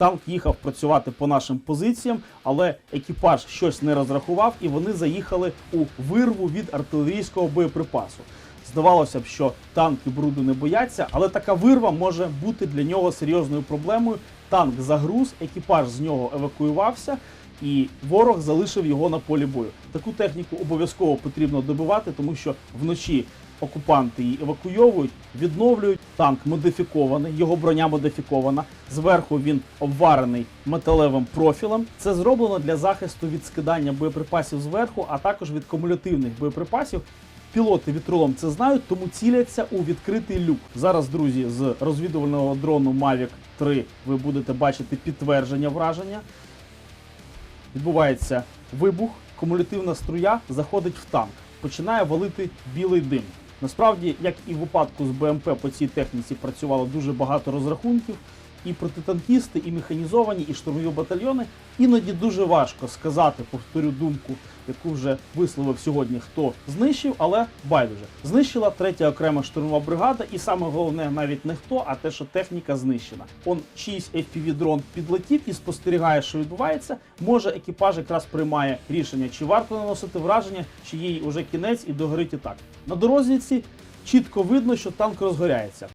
Танк їхав працювати по нашим позиціям, але екіпаж щось не розрахував, і вони заїхали у вирву від артилерійського боєприпасу. Здавалося б, що танки бруду не бояться, але така вирва може бути для нього серйозною проблемою. Танк загруз, екіпаж з нього евакуювався, і ворог залишив його на полі бою. Таку техніку обов'язково потрібно добивати, тому що вночі окупанти її евакуйовують, відновлюють. Танк модифікований, його броня модифікована. Зверху він обварений металевим профілем. Це зроблено для захисту від скидання боєприпасів зверху, а також від кумулятивних боєприпасів. Пілоти вітролом це знають, тому ціляться у відкритий люк. Зараз, друзі, з розвідувального дрону Mavic 3 ви будете бачити підтвердження враження. Відбувається вибух, кумулятивна струя заходить в танк, починає валити білий дим. Насправді, як і в випадку з БМП по цій техніці працювало дуже багато розрахунків, і протитанкісти, і механізовані, і штурмові батальйони. Іноді дуже важко сказати, повторю думку, яку вже висловив сьогодні, хто знищив, але байдуже. Знищила третя окрема штурмова бригада, і саме головне навіть не хто, а те, що техніка знищена. Он чийсь fpv дрон підлетів і спостерігає, що відбувається. Може, екіпаж якраз приймає рішення, чи варто наносити враження, чи їй уже кінець і догорить і так. На дорозі чітко видно, що танк розгоряється.